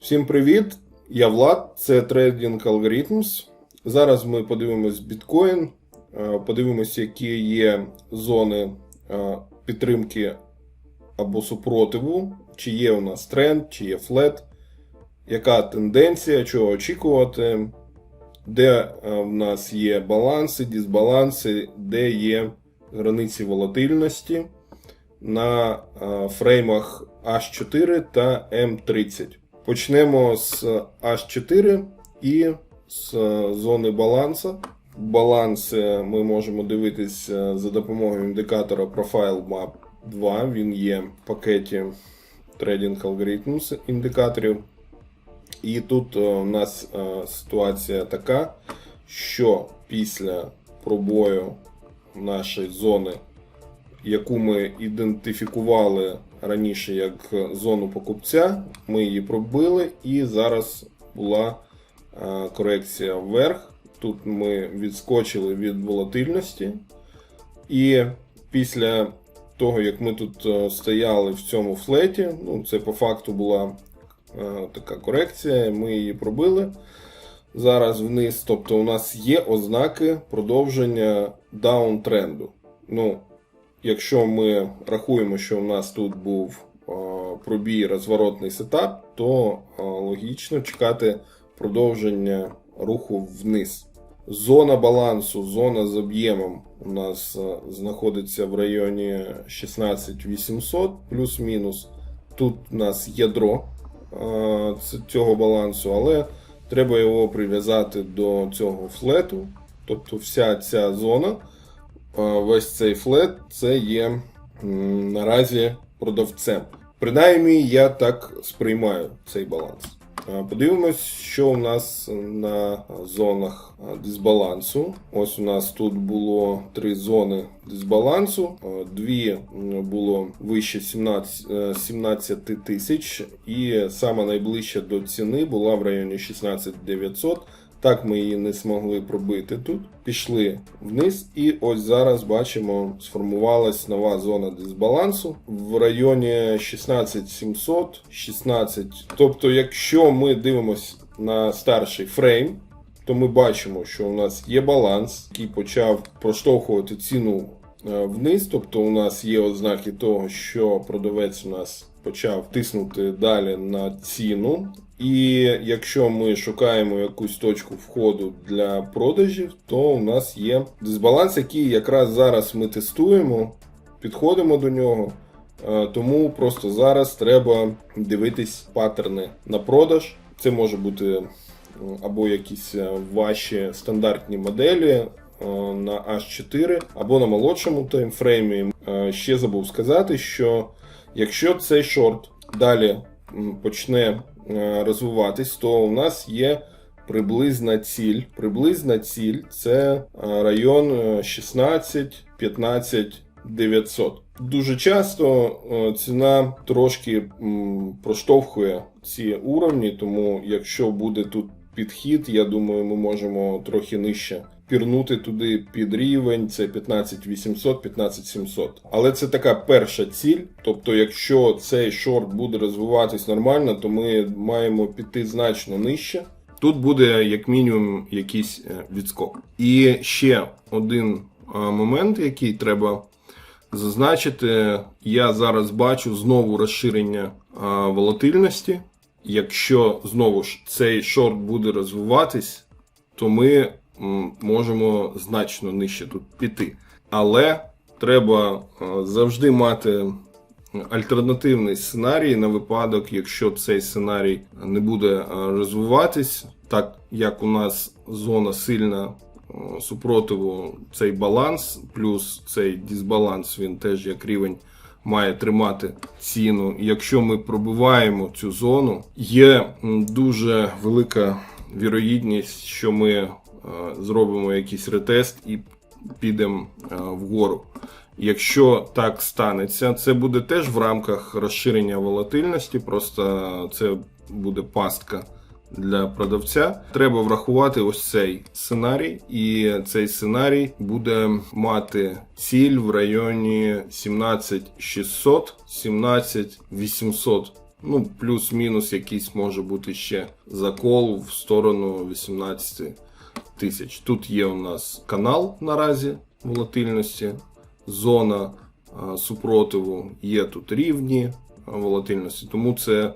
Всім привіт! Я Влад, це Trading Algorithms. Зараз ми подивимось біткоін, е, подивимось, які є зони е, підтримки або супротиву, чи є у нас тренд, чи є флет, яка тенденція, чого очікувати, де е, в нас є баланси, дисбаланси, де є границі волатильності на фреймах H4 та M30. Почнемо з H4 і з е, зони балансу. Баланс е, ми можемо дивитись е, за допомогою індикатора Profile Map 2. Він є в пакеті Trading Algorithms індикаторів. І тут у нас ситуація така, що після пробою нашої зони, яку ми ідентифікували раніше як зону покупця, ми її пробили, і зараз була е, корекція вверх. Тут ми відскочили від волатильності. І після того, як ми тут е, стояли в цьому флеті, ну це по факту була е, така корекція, ми її пробили. Зараз вниз, тобто у нас є ознаки продовження даунтренду. Ну, якщо ми рахуємо, що у нас тут був е, пробій розворотний сетап, то е, логічно чекати продовження руху вниз. Зона балансу, зона з об'ємом у нас е, знаходиться в районі 16800 плюс-мінус. Тут у нас ядро цього балансу, але треба його прив'язати до цього флету. Тобто вся ця зона, весь цей флет, це є наразі продавцем. Принаймні, я так сприймаю цей баланс. Е, Подивимось, що у нас на зонах е, дисбалансу. Ось у нас тут було три зони дисбалансу. Е, Дві було вище 17, е, 17 тисяч, і сама найближча до ціни була в районі 16 900. Так ми її не змогли пробити тут. Пішли вниз, і ось зараз бачимо, сформувалась нова зона дисбалансу в районі 16700, 16. Тобто, якщо ми дивимося на старший фрейм, то ми бачимо, що у нас є баланс, який почав проштовхувати ціну е, вниз. Тобто, у нас є ознаки того, що продавець у нас почав тиснути далі на ціну. І якщо ми шукаємо якусь точку входу для продажів, то у нас є дисбаланс, який якраз зараз ми тестуємо, підходимо до нього. Е, Тому просто зараз треба дивитись паттерни на продаж. Це може бути або якісь е, ваші стандартні моделі е, на H4, або на молодшому таймфреймі. Ще забув сказати, що якщо цей шорт далі почне розвиватись, то у нас є приблизна ціль. Приблизна ціль це е, район е, 16-15 900. Дуже часто е, ціна трошки проштовхує ці уровні, тому якщо буде тут підхід, я думаю, ми можемо трохи нижче пірнути туди під рівень, це 15800, 15700. Але це така перша ціль. Тобто, якщо цей шорт буде розвиватись нормально, то ми маємо піти значно нижче. Тут буде як мінімум якийсь е, відскок. І ще один е, момент, який треба зазначити, я зараз бачу знову розширення волатильності. Якщо знову ж цей шорт буде розвиватись, то ми можемо значно нижче тут піти. Але треба завжди мати альтернативний сценарій на випадок, якщо цей сценарій не буде розвиватись, так як у нас зона сильна е, супротиву цей баланс, плюс цей дисбаланс, він теж як рівень має тримати ціну. Якщо ми пробиваємо цю зону, є дуже велика вірогідність, що ми е, зробимо якийсь ретест і підемо е, вгору. Якщо так станеться, це буде теж в рамках розширення волатильності, просто це буде пастка для продавця. Треба врахувати ось цей сценарій, і цей сценарій буде мати ціль в районі 17600 17800 Ну, плюс-мінус якийсь може бути ще закол в сторону 18 тисяч. Тут є у нас канал наразі волатильності, зона супротиву, є тут рівні волатильності. Тому це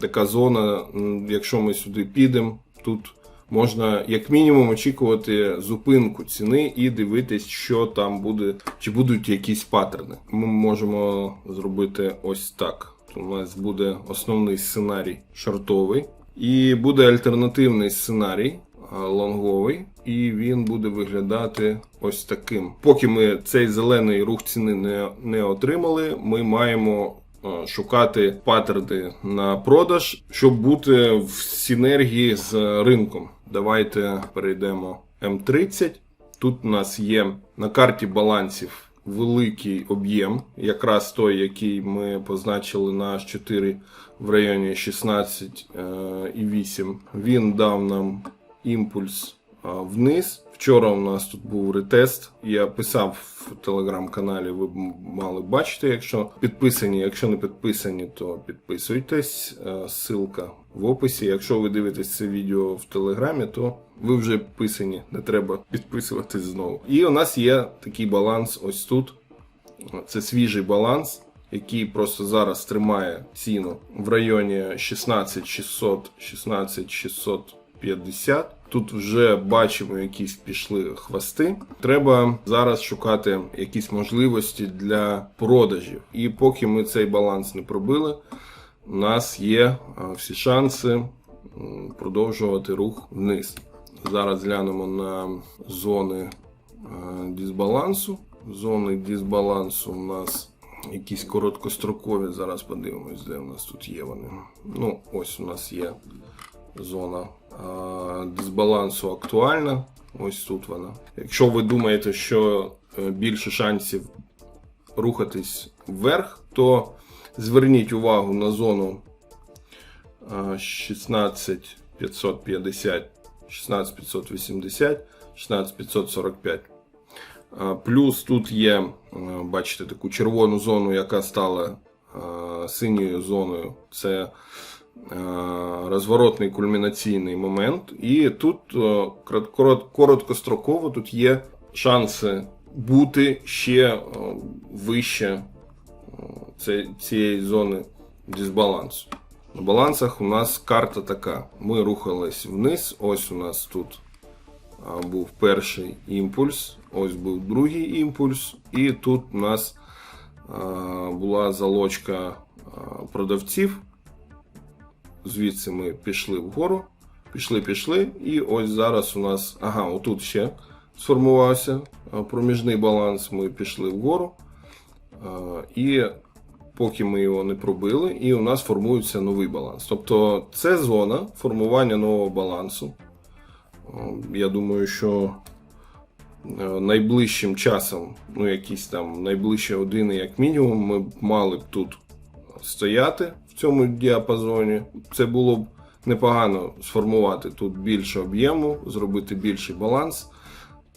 така зона, якщо ми сюди підемо, тут можна як мінімум очікувати зупинку ціни і дивитись, що там буде, чи будуть якісь паттерни. Ми можемо зробити ось так. У нас буде основний сценарій шортовий, і буде альтернативний сценарій лонговий, і він буде виглядати ось таким. Поки ми цей зелений рух ціни не, не отримали, ми маємо е, шукати паттерни на продаж, щоб бути в синергії з ринком. Давайте перейдемо М30. Тут у нас є на карті балансів великий об'єм, якраз той, який ми позначили на H4 в районі 16,8. Він дав нам імпульс вниз. Вчора у нас тут був ретест. Я писав в телеграм-каналі, ви б мали бачити, якщо підписані. Якщо не підписані, то підписуйтесь. Ссылка в описі. Якщо ви дивитесь це відео в телеграмі, то ви вже підписані, не треба підписуватись знову. І у нас є такий баланс ось тут. Це свіжий баланс, який просто зараз тримає ціну в районі 16600 16650. Тут вже бачимо, якісь пішли хвости. Треба зараз шукати якісь можливості для продажів. І поки ми цей баланс не пробили, у нас є всі шанси продовжувати рух вниз. Зараз глянемо на зони а, дисбалансу. Зони дисбалансу у нас якісь короткострокові. Зараз подивимось, де у нас тут є вони. Ну, ось у нас є зона дисбалансу актуальна. Ось тут вона. Якщо ви думаєте, що е, більше шансів рухатись вверх, то зверніть увагу на зону а, 16550, 16580, 16545. Плюс тут є, е, бачите, таку червону зону, яка стала е, синьою зоною. Це розворотний кульмінаційний момент. І тут е, корот- корот- короткостроково тут є шанси бути ще е, вище е, цієї зони дисбалансу. На балансах у нас карта така. Ми рухались вниз. Ось у нас тут був перший імпульс, ось був другий імпульс, і тут у нас була залочка продавців. Звідси ми пішли вгору, пішли, пішли, і ось зараз у нас, ага, отут ще сформувався проміжний баланс. Ми пішли вгору. І поки ми його не пробили, і у нас формується новий баланс. Тобто це зона формування нового балансу. Я думаю, що найближчим часом, ну якісь там найближчі години, як мінімум, ми мали б тут стояти в цьому діапазоні. Це було б непогано сформувати тут більше об'єму, зробити більший баланс.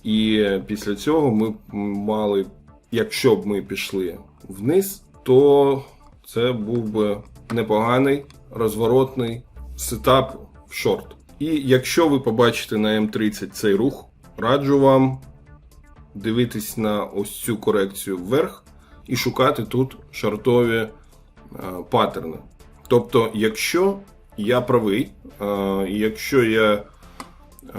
І після цього ми мали, якщо б ми пішли вниз, то це був би непоганий розворотний сетап в шорт. І якщо ви побачите на М30 цей рух, раджу вам дивитись на ось цю корекцію вверх і шукати тут шортові е, паттерни. Тобто, якщо я правий, е, якщо я е,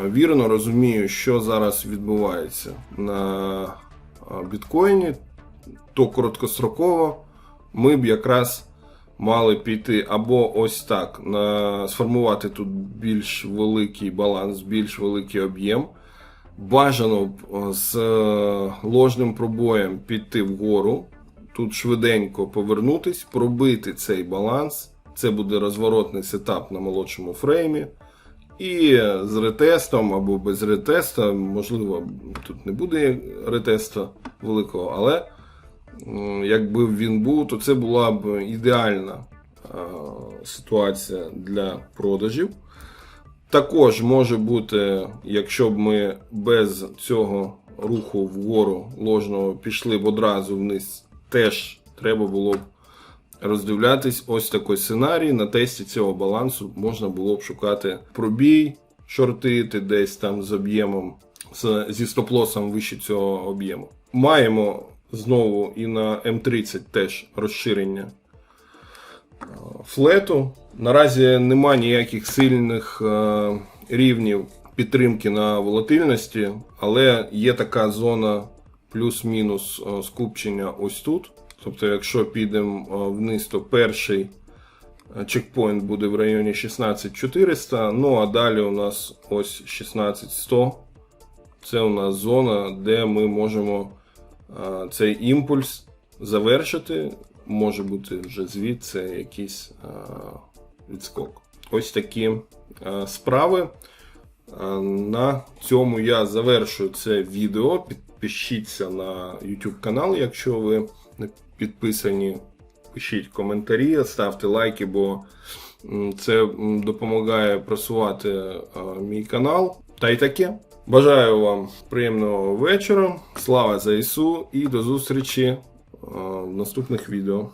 вірно розумію, що зараз відбувається на біткоїні, то короткостроково ми б якраз мали піти або ось так, на, сформувати тут більш великий баланс, більш великий об'єм. Бажано б з ложним пробоєм піти вгору, тут швиденько повернутись, пробити цей баланс. Це буде розворотний сетап на молодшому фреймі. І з ретестом або без ретеста, можливо, тут не буде ретеста великого, але якби він був, то це була б ідеальна ситуація для продажів. Також може бути, якщо б ми без цього руху вгору ложного пішли б одразу вниз, теж треба було б роздивлятись ось такий сценарій. На тесті цього балансу можна було б шукати пробій, шортити десь там з об'ємом, зі стоп-лосом вище цього об'єму. Маємо знову і на М30 теж розширення е, флету. Наразі нема ніяких сильних е, рівнів підтримки на волатильності, але є така зона плюс-мінус е, скупчення ось тут. Тобто, якщо підемо е, вниз, то перший е, чекпоінт буде в районі 16400, ну а далі у нас ось 16100. Це у нас зона, де ми можемо цей імпульс завершити. Може бути вже звідси якийсь відскок. Ось такі справи. На цьому я завершую це відео. Підпишіться на YouTube канал, якщо ви не підписані. Пишіть коментарі, ставте лайки, бо це допомагає просувати мій канал. Та й таке. Бажаю вам приємного вечора. Слава ЗСУ і до зустрічі в наступних відео.